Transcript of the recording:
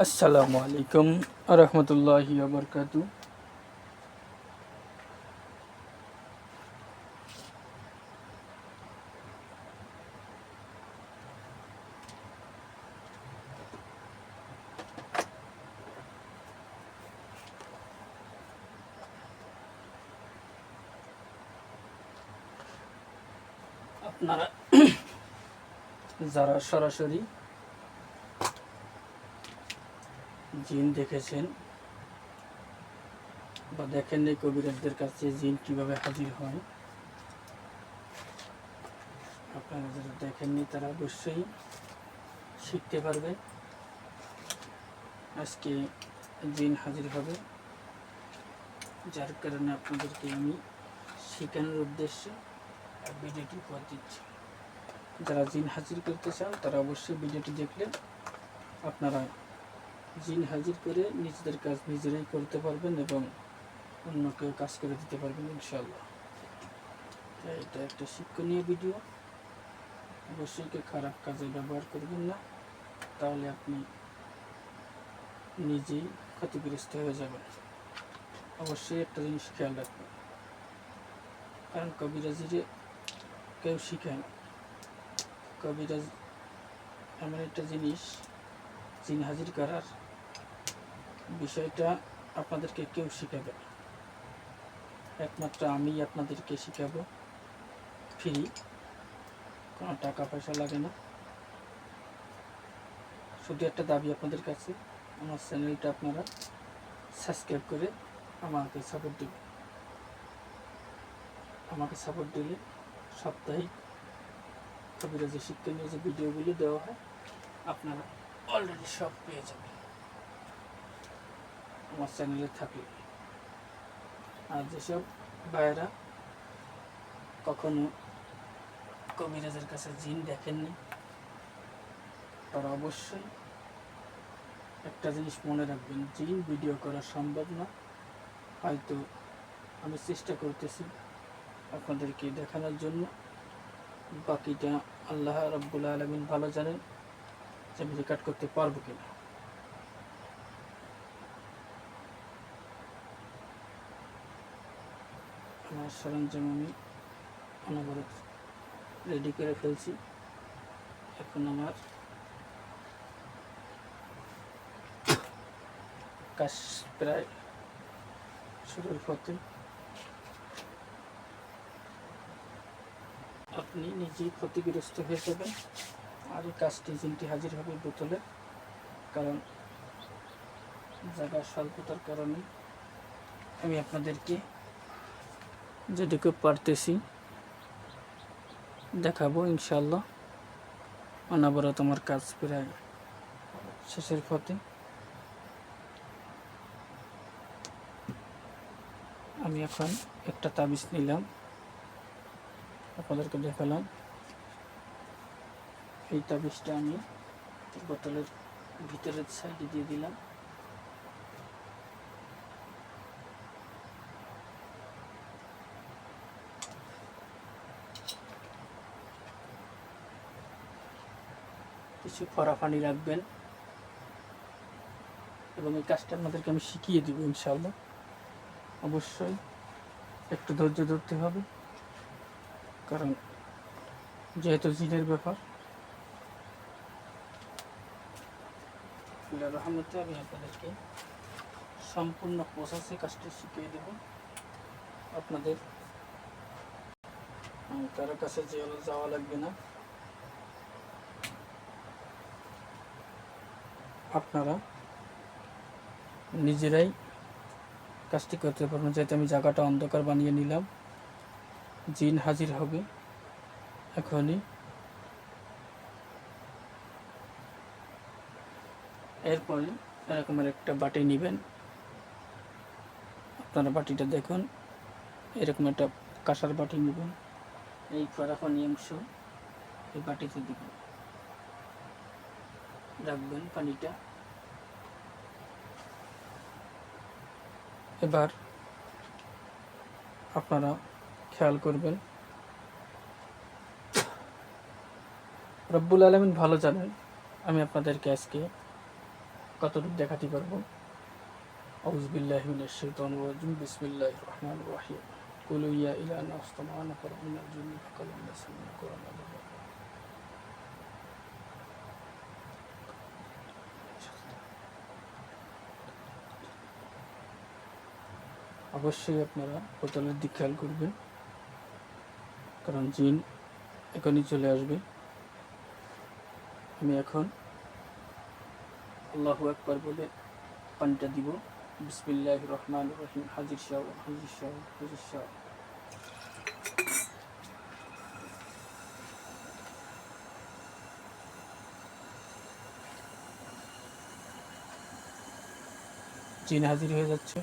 আসসালামু আলাইকুম রহমতুল্লাহি বরকাতু আপনারা যারা সরাসরি জিন দেখেছেন বা দেখেন এই কবিরাজদের কাছে জিন কীভাবে হাজির হয়। আপনারা যারা দেখেননি তারা অবশ্যই শিখতে পারবে আজকে জিন হাজির হবে। যার কারণে আপনাদেরকে আমি শেখানোর উদ্দেশ্যে ভিডিওটি করে দিচ্ছি। যারা জিন হাজির করতে চান, তারা অবশ্যই ভিডিওটি দেখলে আপনারা জিন হাজির করে নিজেদের কাজ নিজেরাই করতে পারবেন এবং অন্যকেও কাজ করে দিতে পারবেন ইনশাল্লাহ তাই এটা একটা শিক্ষণীয় ভিডিও অবশ্যই কেউ খারাপ কাজে ব্যবহার করবেন না, তাহলে আপনি নিজেই ক্ষতিগ্রস্ত হয়ে যাবেন। অবশ্যই একটা জিনিস খেয়াল রাখবেন, কারণ কবিরাজিরে কেউ শিখায় না। কবিরাজ এমন একটা জিনিস, জিন হাজির করার বিষয়টা আপনাদেরকে কেউ শিখাবে না। একমাত্র আমি আপনাদেরকে শিখাবো। ফ্রি। কোনো টাকা পয়সা লাগে না। শুধু একটা দাবি আপনাদের কাছে, আমার চ্যানেলটা আপনারা সাবস্ক্রাইব করে আমাকে সাপোর্ট দিবেন। আমাকে সাপোর্ট দিলে সাপ্তাহিক কবিরাজি নিয়ে যে ভিডিওগুলি দেওয়া হয়, আপনারা অলরেডি সব পেয়ে যাবেন। আমার চ্যানেলে থাকলে আর যেসব ভাইয়েরা কখনো কবিরাজের কাছে জিন দেখেননি, তারা অবশ্যই একটা জিনিস মনে রাখবেন, জিন ভিডিও করা সম্ভব না। হয়তো আমি চেষ্টা করতেছি আপনাদেরকে দেখানোর জন্য। বাকিটা আল্লাহ রব্বুল আলমিন ভালো জানেন যে আমি রেকর্ড করতে পারব কিনা। আমার সরঞ্জাম আমি অনবরত রেডি করে ফেলছি। এখন আমার কাজ প্রায় শুরুর পথে। আপনি নিজেই ক্ষতিগ্রস্ত হয়ে যাবেন। আর এই কাজটি জিনটি হাজির হবে বোতলে, কারণ জায়গার স্বল্পতার কারণে আমি আপনাদেরকে যেটুকু পারতেছি, দেখাবো ইনশাল্লাহ অনাবরত আমার কাজ প্রায় শেষের পথে। আমি এখন একটা তাবিজ নিলাম, আপনাদেরকে দেখালাম। এই তাবিজটা আমি বোতলের ভিতরের সাইডে দিয়ে দিলাম। কিছু ফরা পানি রাখবেন। এবং এই কাজটা আপনাদেরকে আমি শিখিয়ে দিব ইনশাল্লাহ অবশ্যই একটু ধৈর্য ধরতে হবে। কারণ যেহেতু জিনের ব্যাপার। রহমতে আমি আপনাদেরকে সম্পূর্ণ প্রসেসে কাজটি শিখিয়ে দেব। আপনাদের কারও কাছে যাওয়া লাগবে না। আপনারা নিজেরাই কাজটি করতে পারবেন। যেহেতু আমি জায়গাটা অন্ধকার বানিয়ে নিলাম। জিন হাজির হবে। এখনই। এরপরে এরকমের একটা বাটি নেবেন। আপনারা বাটিটা দেখুন। এরকম একটা কাঁসার বাটি নেবেন। এই ফরাফানি অংশ এই বাটিতে দিবেন। রাখবেন পানিটা। এবার আপনারা খেয়াল করবেন। রব্বুল আলমিন ভালো জানেন আমি আপনাদেরকে আজকে কতটুকু দেখাতে পারব। আউজবিল্লাহ বিসমিল্লাহির রহমানির রহিম। কুলু ইয়া ইলানা আস্তামানা ফার মিনাল জিন্নি অবশ্যই আপনারা বোতলের দিক খেয়াল করবেন। কারণ জিন এখনই চলে আসবে। আমি এখন আল্লাহু একবার বলে পানিটা দিব। বিসমিল্লাহ রহমান রহিম। হাজির শাহ হাজির শাহ হাজির শাহ। জিন হাজির হয়ে যাচ্ছে।